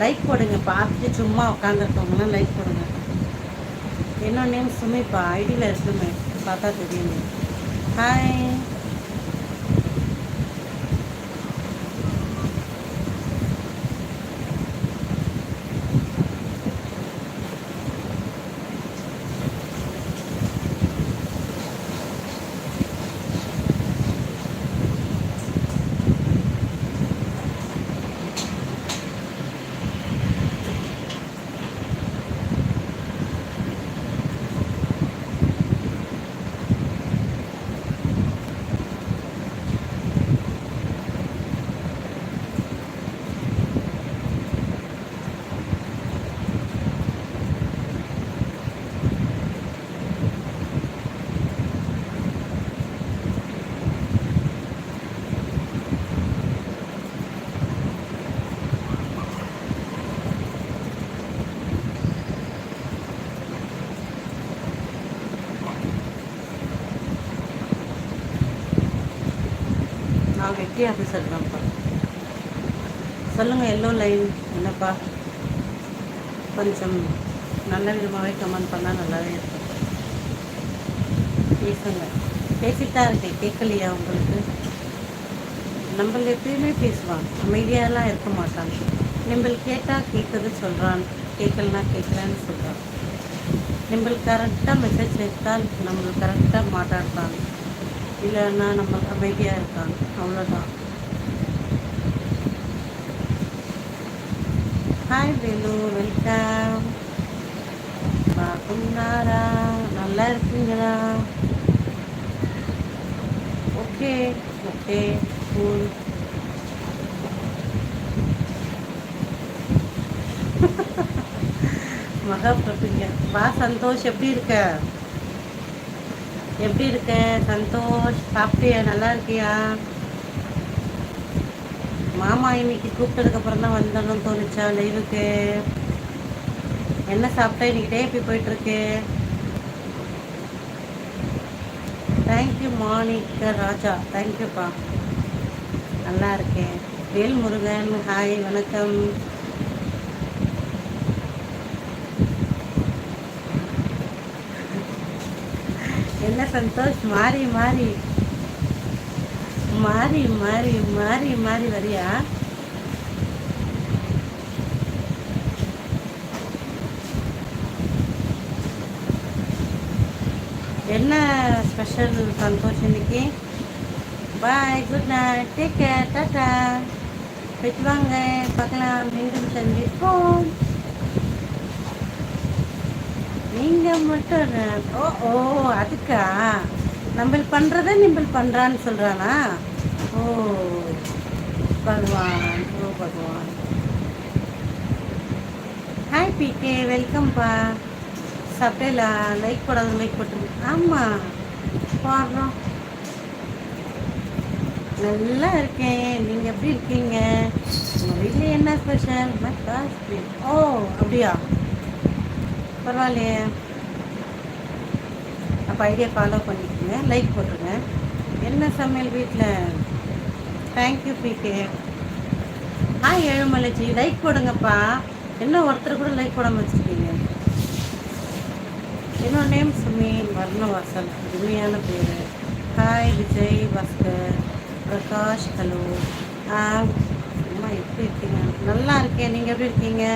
Like போடுங்க பார்த்துட்டு சும்மா உட்காந்துருக்கவங்களாம் லைக் போடுங்க. என்ன நேம் சுமிப்பா ஐடியில் இருக்குமே பார்த்தா தெரியுமே. ஹாய் நான் வெட்டி ஆஃபீஸர் தான்ப்பா சொல்லுங்கள் எல்லோ லைன் என்னப்பா? கொஞ்சம் நல்ல விதமாகவே கமெண்ட் பண்ணால் நல்லாவே இருக்கும். பேசுங்க. பேசிட்டு தான் இருக்கேன் கேட்கலையா உங்களுக்கு? நம்மள எப்பயுமே பேசுவான். அமைதியாலாம் இருக்க மாட்டான். நம்மள் கேட்டால் கேட்குறது சொல்கிறான் கேட்கலனா கேட்கலன்னு சொல்கிறான் நம்மள் கரெக்டாக மெசேஜ் எடுத்தால் நம்மளுக்கு கரெக்டாக மாட்டாடுறான் இல்லைன்னா நம்ம அமைதியாக இருக்காங்க. அவ்வளோதான் ஹாய் வேலு வெல்கம் பாக்கும்னாரா நல்லா இருக்கீங்களா? ஓகே ஓகே கூல் மகா பிரபுங்க. வா சந்தோஷ். எப்படி இருக்க? எப்படி இருக்க? சந்தோஷ் சாப்பிட்டியா? நல்லா இருக்கியா? மாமா இன்னைக்கு கூப்பிட்டதுக்கு அப்புறம் தான் வந்தோம்னு தோணுச்சா லைவுக்கு என்ன சாப்பிட்டா? இன்னைக்கு டே எப்படி போயிட்டு இருக்கு தேங்க்யூ மாணிக்க ராஜா. தேங்க்யூப்பா நல்லா இருக்கேன். வேல் முருகன் ஹாய் வணக்கம். என்ன சந்தோஷ்? மாறி மாறி. மாறி மாறி மாறி மாறி வரியா? என்ன ஸ்பெஷல் சந்தோஷ் இன்னைக்கு? Bye good night take care tata போயிட்டு வாங்க. பார்க்கலாம். மீண்டும் சந்திப்போம். நீங்கள் மட்டும் ஓ ஓ அதுக்கா? நம்ம பண்ணுறத நிம்பல் பண்ணுறான்னு சொல்கிறானா ஓ பகவான் ஓ பகவான். ஹாய் பிகே வெல்கம்ப்பா சாப்பிட்டேலா லைக் போடாத லைக் போட்டுருக்கு ஆமாம் பாடுறோம். நல்லா இருக்கேன். நீங்கள் எப்படி இருக்கீங்க? உங்கள் வீட்டில் என்ன ஸ்பெஷல் மக்காஸ் ஓ அப்படியா? பரவாயில்லையே. அப்போ ஐடியா ஃபாலோ பண்ணிக்கோங்க. லைக் போட்டுருங்க. என்ன சமையல் வீட்டில் தேங்க்யூ பிகே ஆ ஏழுமலைச்சி. லைக் போடுங்கப்பா. என்ன ஒருத்தர் கூட லைக் போடாமல் வச்சுருக்கீங்க என்னோட நேம் சுமி வர்ணவாசல் உண்மையான பேர். Hi Vijay Bhaskar Prakash hello. அம்மா எப்படி இருக்கீங்க? நல்லா இருக்கேன். நீங்கள் எப்படி இருக்கீங்க?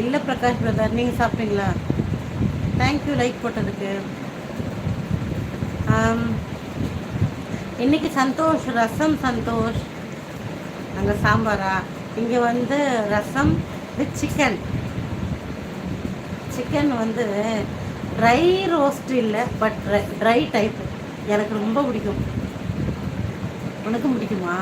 இல்லை பிரகாஷ் பிரதர் நீங்கள் சாப்பிட்டீங்களா? தேங்க்யூ லைக் போட்டதுக்கு. இன்றைக்கி இன்னைக்கு சந்தோஷ் ரசம் சந்தோஷ். அங்கே சாம்பாரா? இங்கே வந்து ரசம் வித் சிக்கன் சிக்கன் வந்து ட்ரை ரோஸ்ட் இல்லை பட் ட்ரை டைப் எனக்கு ரொம்ப பிடிக்கும். உனக்கும் பிடிக்குமா?